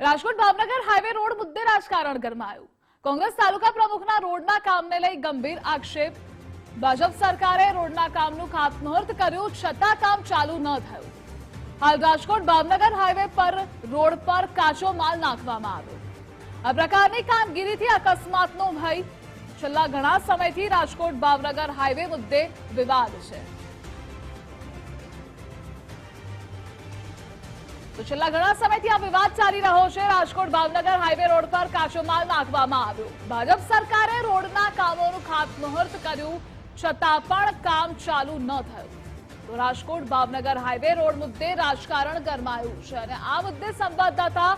Rajkot Bhavnagar highway road મુદ્દે રાજકારણ ગરમાયું. કોંગ્રેસ તાલુકા પ્રમુખના રોડના કામને લઈ ગંભીર આક્ષેપ. ભાજપ સરકારે રોડના કામનું ખાતમુહૂર્ત કર્યું છતાં કામ ચાલુ ન થયું. હાલ રાજકોટ ભાવનગર હાઈવે પર રોડ પર કાચો માલ નાખવામાં આવ્યો. આ પ્રકારની કામગીરીથી અકસ્માતનો ભય છેલ્લા ઘણા સમયથી રાજકોટ ભાવનગર હાઈવે મુદ્દે વિવાદ છે. તો છેલ્લા ઘણા સમયથી આ વિવાદ ચાલી રહ્યો છે. રાજકોટ ભાવનગર હાઈવે રોડ પર કાચો માલ નાખવામાં આવ્યો. ભાજપ સરકારે રોડના કામોનું ખાતમુહૂર્ત કર્યું, છતાં પણ કામ ચાલુ ન થયું. તો રાજકોટ ભાવનગર હાઈવે રોડ મુદ્દે રાજકારણ ગરમાયું છે અને આ મુદ્દે સંવાદદાતા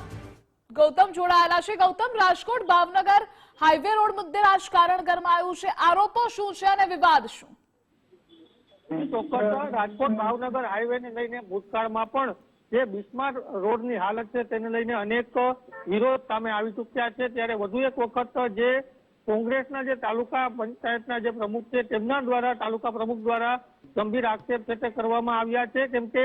ગૌતમ જોડાયેલા છે. ગૌતમ, રાજકોટ ભાવનગર હાઈવે રોડ મુદ્દે રાજકારણ ગરમાયું છે. આરોપો શું છે અને વિવાદ શું? રાજકોટ ભાવનગર હાઈવે ને લઈને ભૂતકાળમાં પણ જે બિસ્માર રોડની હાલત છે તેને લઈને અનેક વિરોધ સામે આવી ચૂક્યા છે. ત્યારે વધુ એક વખત જે કોંગ્રેસના જે તાલુકા પંચાયતના જે પ્રમુખ છે, તેમના દ્વારા તાલુકા પ્રમુખ દ્વારા ગંભીર આક્ષેપ છે તે કરવામાં આવ્યા છે. કેમ કે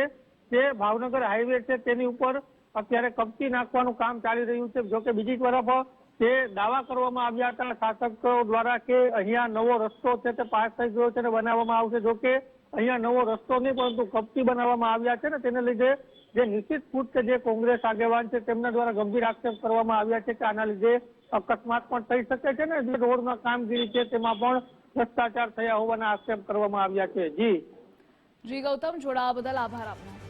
જે ભાવનગર હાઈવે છે તેની ઉપર અત્યારે કપચી નાખવાનું કામ ચાલી રહ્યું છે. જોકે બીજી તરફ જે દાવા કરવામાં આવ્યા હતા શાસકો દ્વારા કે અહીંયા નવો રસ્તો છે તે પાસ થઈ ગયો છે અને બનાવવામાં આવશે. જોકે અહીંયા નવો રસ્તો નહીં, પરંતુ કપટી બનાવવામાં આવ્યા છે ને તેને લીધે જે નિશ્ચિત ફૂટ કે જે કોંગ્રેસ આગેવાન છે તેમના દ્વારા ગંભીર આક્ષેપ કરવામાં આવ્યા છે કે આના લીધે અકસ્માત પણ થઈ શકે છે ને જે રોડમાં કામગીરી છે તેમાં પણ ભ્રષ્ટાચાર થયા હોવાના આક્ષેપ કરવામાં આવ્યા છે. જી. જી, ગૌતમ, જોડાવા બદલ આભાર આપનો.